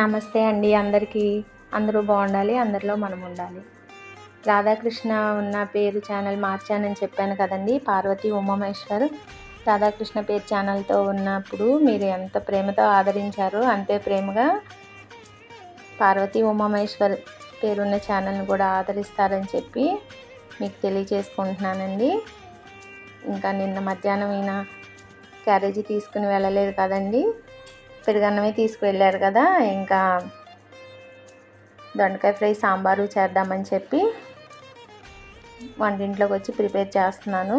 నమస్తే అండి అందరికీ. అందరూ బాగుండాలి అందరిలో మనం ఉండాలి. రాధాకృష్ణ ఉన్న పేరు ఛానల్ మార్చానని చెప్పాను కదండి పార్వతి ఉమామేశ్వర్ రాధాకృష్ణ పేరు ఛానల్తో ఉన్నప్పుడు మీరు ఎంత ప్రేమతో ఆదరించారో అంతే ప్రేమగా పార్వతి ఉమామేశ్వర్ పేరున్న ఛానల్ని కూడా ఆదరిస్తారని చెప్పి మీకు తెలియజేసుకుంటున్నానండి. ఇంకా నిన్న మధ్యాహ్నం ఈయన క్యారేజీ తీసుకుని వెళ్ళలేదు కదండి. పెరుగన్నమే తీసుకువెళ్ళారు కదా ఇంకా దొండకాయ ఫ్రై సాంబారు చేద్దామని చెప్పి వంటింట్లోకి వచ్చి ప్రిపేర్ చేస్తున్నాను.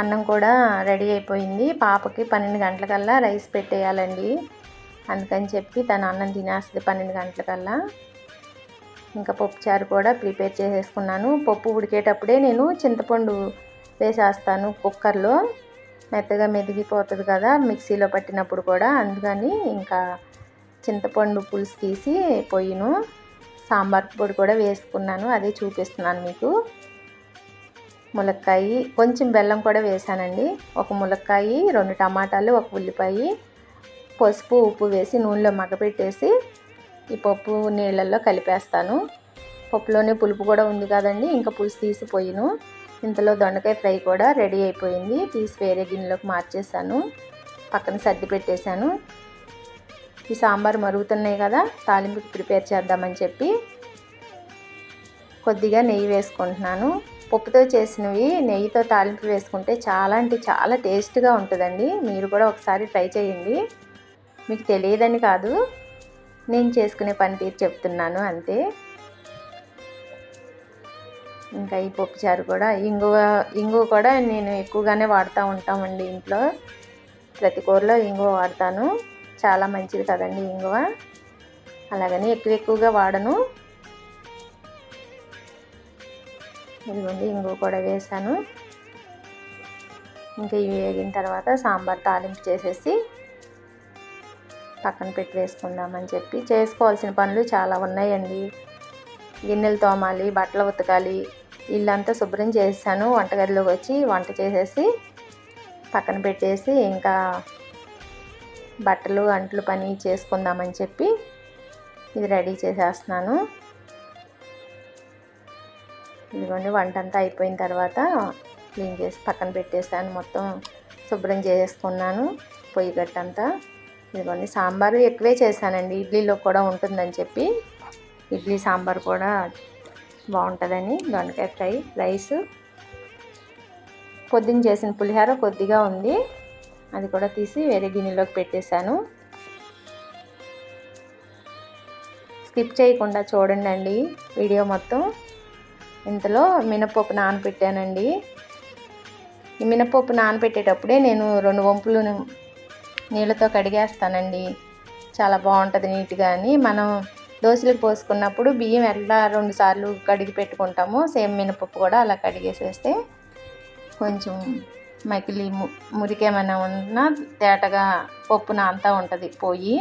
అన్నం కూడా రెడీ అయిపోయింది. పాపకి పన్నెండు గంటలకల్లా రైస్ పెట్టేయాలండి. అందుకని చెప్పి తను అన్నం తినేస్తుంది పన్నెండు గంటలకల్లా. ఇంకా పప్పు చారు కూడా ప్రిపేర్ చేసేసుకున్నాను. పప్పు ఉడికేటప్పుడే నేను చింతపండు వేసేస్తాను కుక్కర్లో. మెత్తగా మెదిగిపోతుంది కదా మిక్సీలో పట్టినప్పుడు కూడా. అందుకని ఇంకా చింతపండు పులుసు తీసి పొయ్యిను సాంబార్ పొడి కూడా వేసుకున్నాను. అదే చూపిస్తున్నాను మీకు. ములక్కాయి కొంచెం బెల్లం కూడా వేసానండి. ఒక ములక్కాయి రెండు టమాటాలు ఒక ఉల్లిపాయ పసుపు ఉప్పు వేసి నూనెలో మగ్గపెట్టేసి ఈ పప్పు నీళ్ళల్లో కలిపేస్తాను. పప్పులోనే పులుపు కూడా ఉంది కదండి ఇంకా పులుసు తీసిపోయిను ఇంతలో దొండకాయ ఫ్రై కూడా రెడీ అయిపోయింది. తీసి వేరే గిన్నెలోకి మార్చేసాను పక్కన సర్ది పెట్టేశాను. ఈ సాంబార్ మరుగుతున్నాయి కదా తాలింపుకి ప్రిపేర్ చేద్దామని చెప్పి కొద్దిగా నెయ్యి వేసుకుంటున్నాను. పప్పుతో చేసినవి నెయ్యితో తాలింపు వేసుకుంటే చాలా అంటే చాలా టేస్ట్గా ఉంటుందండి. మీరు కూడా ఒకసారి ట్రై చేయండి. మీకు తెలియదని కాదు నేను చేసుకునే పనితీరు చెప్తున్నాను అంతే. ఇంకా ఈ పప్పుచారు కూడా. ఇంగువ ఇంగువ కూడా నేను ఎక్కువగానే వాడుతూ ఉంటామండి ఇంట్లో. ప్రతి కూరలో ఇంగువ వాడతాను. చాలా మంచిది కదండి ఇంగువ. అలాగని ఎక్కువ ఎక్కువగా వాడను. ఇదిగోండి ఇంగువ కూడా వేసాను. ఇంకా ఇవి వేగిన తర్వాత సాంబార్ తాలింపు చేసేసి పక్కన పెట్టి వేసుకుందామని చెప్పి. చేసుకోవాల్సిన పనులు చాలా ఉన్నాయండి. గిన్నెలు తోమాలి బట్టలు ఉతకాలి ఇల్లంతా శుభ్రం చేసాను వంటగదిలోకి వచ్చి వంట చేసేసి పక్కన పెట్టేసి ఇంకా బట్టలు అంట్లు పని చేసుకుందామని చెప్పి ఇది రెడీ చేసేస్తున్నాను. ఇదిగోండి వంట అంతా అయిపోయిన తర్వాత క్లీన్ చేసి పక్కన పెట్టేసాను. మొత్తం శుభ్రం చేసుకున్నాను పొయ్యి గట్టంతా. ఇదిగోండి సాంబారు ఎక్కువే చేశానండి ఇడ్లీలో కూడా ఉంటుందని చెప్పి. ఇడ్లీ సాంబార్ కూడా బాగుంటుందని దొండకాయ ఫ్రై రైస్. పొద్దున్న చేసిన పులిహోర కొద్దిగా ఉంది. అది కూడా తీసి వేరే గిన్నెలోకి పెట్టేశాను. స్కిప్ చేయకుండా చూడండి అండి వీడియో మొత్తం. ఇంతలో మినపప్పు నానబెట్టానండి ఈ మినపప్పు నానబెట్టేటప్పుడే నేను రెండు వంపులు నీళ్ళతో కడిగేస్తానండి. చాలా బాగుంటుంది నీట్గా అని. మనం దోశలకు పోసుకున్నప్పుడు బియ్యం ఎట్లా రెండు సార్లు కడిగి పెట్టుకుంటామో సేమ్ మినపప్పు కూడా అలా కడిగేసేస్తే కొంచెం మకిలి మురికేమైనా ఉన్నా తేటగా పప్పు నాంతా ఉంటుంది పోయి.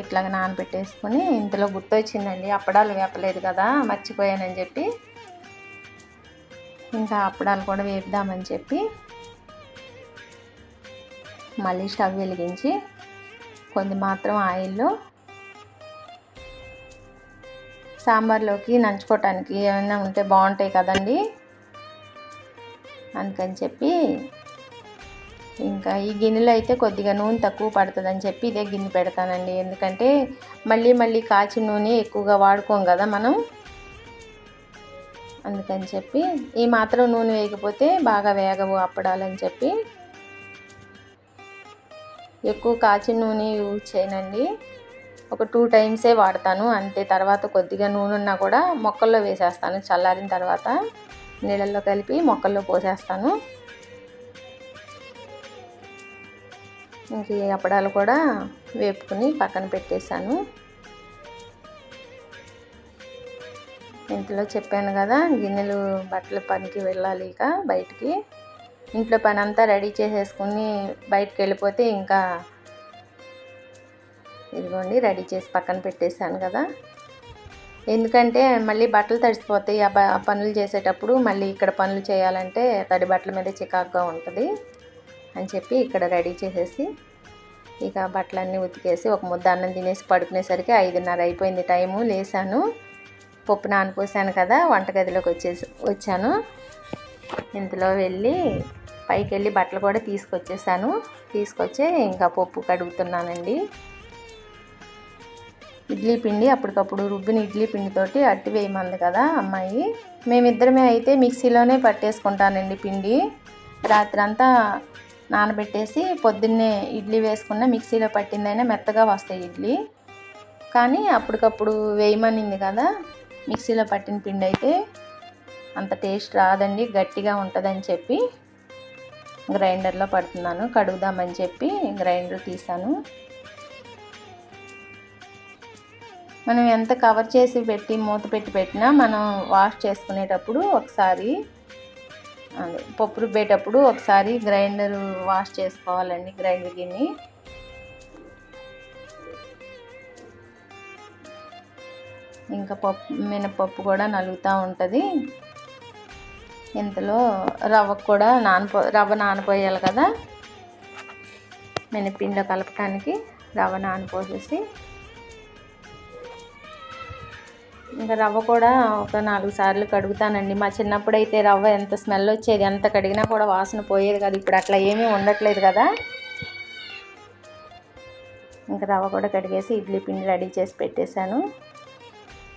ఇట్లాగా నానబెట్టేసుకొని ఇంతలో గుర్తొచ్చిందండి అప్పడాలు వేపలేదు కదా మర్చిపోయానని చెప్పి. ఇంకా అప్పడాలు కూడా వేపుదామని చెప్పి మళ్ళీ స్టవ్ వెలిగించి కొన్ని మాత్రం ఆయిల్లో సాంబార్లోకి నంచుకోవటానికి ఏమైనా ఉంటే బాగుంటాయి కదండి. అందుకని చెప్పి ఇంకా ఈ గిన్నెలో అయితే కొద్దిగా నూనె తక్కువ పడుతుందని చెప్పి ఇదే గిన్నె పెడతానండి. ఎందుకంటే మళ్ళీ మళ్ళీ కాచి నూనె ఎక్కువగా వాడుకోం కదా మనం. అందుకని చెప్పి ఈ మాత్రం నూనె వేయకపోతే బాగా వేగవు అప్పడాలని చెప్పి. ఎక్కువ కాచి నూనె యూజ్ చేయనండి. ఒక టూ టైమ్సే వాడతాను. అంతే తర్వాత కొద్దిగా నూనె ఉన్నా కూడా మొక్కల్లో వేసేస్తాను. చల్లారిన తర్వాత నీళ్ళల్లో కలిపి మొక్కల్లో పోసేస్తాను. ఇంక అప్పడాలు కూడా వేపుకుని పక్కన పెట్టేశాను. ఇంట్లో చెప్పాను కదా గిన్నెలు బట్టల పనికి వెళ్ళాలి ఇక బయటికి. ఇంట్లో పని అంతా రెడీ చేసేసుకుని బయటకు వెళ్ళిపోతే ఇంకా ఇదిగోండి రెడీ చేసి పక్కన పెట్టేశాను కదా. ఎందుకంటే మళ్ళీ బట్టలు తడిసిపోతాయి. ఆ పనులు చేసేటప్పుడు మళ్ళీ ఇక్కడ పనులు చేయాలంటే తడి బట్టల మీద చికాకుగా ఉంటుంది అని చెప్పి ఇక్కడ రెడీ చేసేసి ఇక బట్టలన్నీ ఉతికేసి ఒక ముద్ద అన్నం తినేసి పడుకునేసరికి ఐదున్నర అయిపోయింది టైము. లేసాను. పప్పు నానపోసాను కదా వంటగదిలోకి వచ్చేసి వచ్చాను. ఇంతలో వెళ్ళి పైకి వెళ్ళి బట్టలు కూడా తీసుకొచ్చేసాను. తీసుకొచ్చి ఇంకా పప్పు కడుగుతున్నానండి. ఇడ్లీ పిండి అప్పటికప్పుడు రుబ్బిన ఇడ్లీ పిండితోటి అట్టి వేయమంది కదా అమ్మాయి. మేమిద్దరమే అయితే మిక్సీలోనే పట్టేసుకుంటానండి పిండి. రాత్రంతా నానబెట్టేసి పొద్దున్నే ఇడ్లీ వేసుకున్న మిక్సీలో పట్టిందైనా మెత్తగా వస్తాయి ఇడ్లీ. కానీ అప్పటికప్పుడు వేయమనింది కదా మిక్సీలో పట్టిన పిండి అయితే. అంత టేస్ట్ రాదండి గట్టిగా ఉంటుందని చెప్పి గ్రైండర్లో పడుతున్నాను కడుగుదామని చెప్పి గ్రైండర్ తీసాను మనం ఎంత కవర్ చేసి పెట్టి మూత పెట్టి పెట్టినా మనం వాష్ చేసుకునేటప్పుడు ఒకసారి అదే పప్పు రుబ్బేటప్పుడు ఒకసారి గ్రైండర్ వాష్ చేసుకోవాలండి గ్రైండర్ గిన్నె. ఇంకా పప్పు మినపప్పు కూడా నలుగుతూ ఉంటుంది. ఇంతలో రవ్వ కూడా నానపో రవ్వ నానపోయాలి కదా. మినపిండిలో కలపటానికి రవ్వ నానపోసేసి ఇంకా రవ్వ కూడా ఒక నాలుగు సార్లు కడుగుతానండి. మా చిన్నప్పుడు అయితే రవ్వ ఎంత స్మెల్ వచ్చేది ఎంత కడిగినా కూడా వాసన పోయేది కదా. ఇప్పుడు అట్లా ఏమీ ఉండట్లేదు కదా. ఇంకా రవ్వ కూడా కడిగేసి ఇడ్లీ పిండి రెడీ చేసి పెట్టేశాను.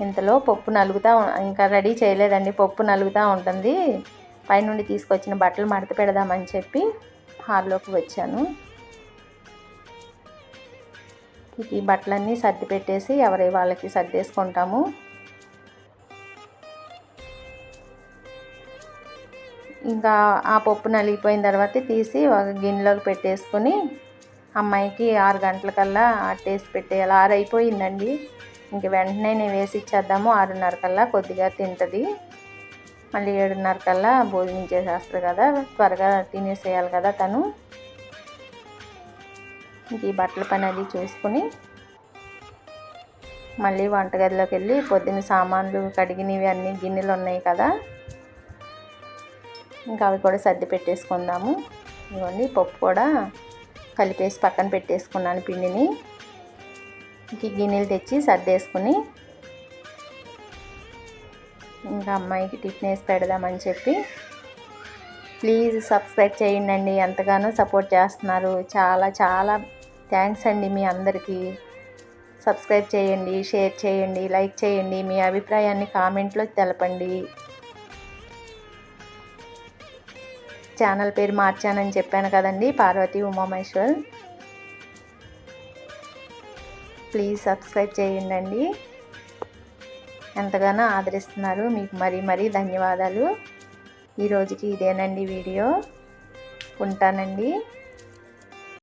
ఇంతలో పప్పు నలుగుతా ఇంకా రెడీ చేయలేదండి. పప్పు నలుగుతూ ఉంటుంది. పైనుండి తీసుకొచ్చిన బట్టలు మడత పెడదామని చెప్పి హాల్లోకి వచ్చాను. ఈ బట్టలన్నీ సర్ది పెట్టేసి ఎవరి వాళ్ళకి సర్దేసుకుంటాము. ఇంకా ఆ పప్పు నలిగిపోయిన తర్వాత తీసి ఒక గిన్నెలోకి పెట్టేసుకొని అమ్మాయికి ఆరు గంటలకల్లా అట్టేసి పెట్టేయాలి. ఆరు అయిపోయిందండి. ఇంక వెంటనే నేను వేసి ఇచ్చేద్దాము. ఆరున్నర కల్లా కొద్దిగా తింటుంది. మళ్ళీ ఏడున్నర కల్లా భోజనం చేసేస్తారు కదా. త్వరగా తినేసేయాలి కదా తను. ఇంక ఈ బట్టల పని అది చూసుకుని మళ్ళీ వంటగదిలోకి వెళ్ళి పొద్దున్న సామాన్లు కడిగినవి అన్నీ గిన్నెలు ఉన్నాయి కదా. ఇంకా అవి కూడా సర్ది పెట్టేసుకుందాము. ఇవ్వండి పప్పు కూడా కలిపేసి పక్కన పెట్టేసుకున్నాను పిండిని. ఇంక గిన్నెలు తెచ్చి సర్దేసుకుని ఇంకా అమ్మాయికి టిఫిన్ వేసి పెడదామని చెప్పి ప్లీజ్ సబ్స్క్రైబ్ చేయండి ఎంతగానో సపోర్ట్ చేస్తున్నారు. చాలా చాలా థ్యాంక్స్ అండి మీ అందరికీ. సబ్స్క్రైబ్ చేయండి షేర్ చేయండి లైక్ చేయండి. మీ అభిప్రాయాన్ని కామెంట్లో తెలపండి. ఛానల్ పేరు మార్చానని చెప్పాను కదండి పార్వతి ఉమామేశ్వర్ ప్లీజ్ సబ్స్క్రైబ్ చేయండి ఎంతగానో ఆదరిస్తున్నారు మీకు మరీ మరీ ధన్యవాదాలు. ఈరోజుకి ఇదేనండి వీడియో. ఉంటానండి.